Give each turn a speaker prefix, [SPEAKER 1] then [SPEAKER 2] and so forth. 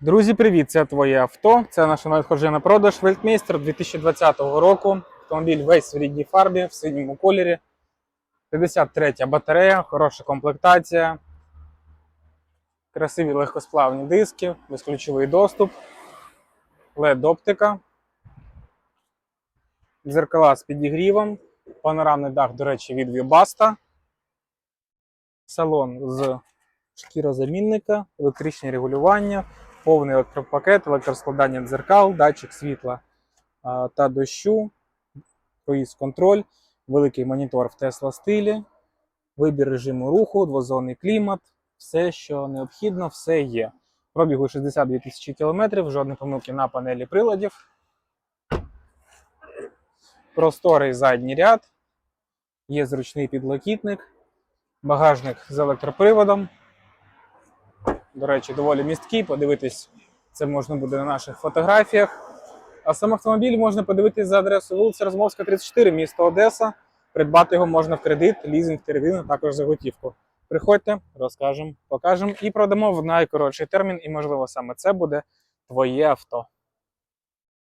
[SPEAKER 1] Друзі, привіт! Це твоє авто. Це наше надходження на продаж Вельтмейстер 2020 року. Автомобіль весь в рідній фарбі, в синьому кольорі. 53 батарея, хороша комплектація. Красиві легкосплавні диски, безключовий доступ, LED-оптика, дзеркала з підігрівом, панорамний дах, до речі, від Вібаста. Салон з шкірозамінника, електричне регулювання, повний електропакет, електроскладання дзеркал, датчик світла та дощу, круїз контроль, великий монітор в Tesla стилі, вибір режиму руху, двозонний клімат, все, що необхідно, все є. Пробігу 62 тисячі кілометрів, жодної помилки на панелі приладів. Просторий задній ряд, є зручний підлокітник, багажник з електроприводом. До речі, доволі місткий. Подивитись це можна буде на наших фотографіях. А сам автомобіль можна подивитись за адресою вулиця Розмовська, 34, місто Одеса. Придбати його можна в кредит, лізинг, а також за готівку. Приходьте, розкажемо, покажемо і продамо в найкоротший термін, і, можливо, саме це буде твоє авто.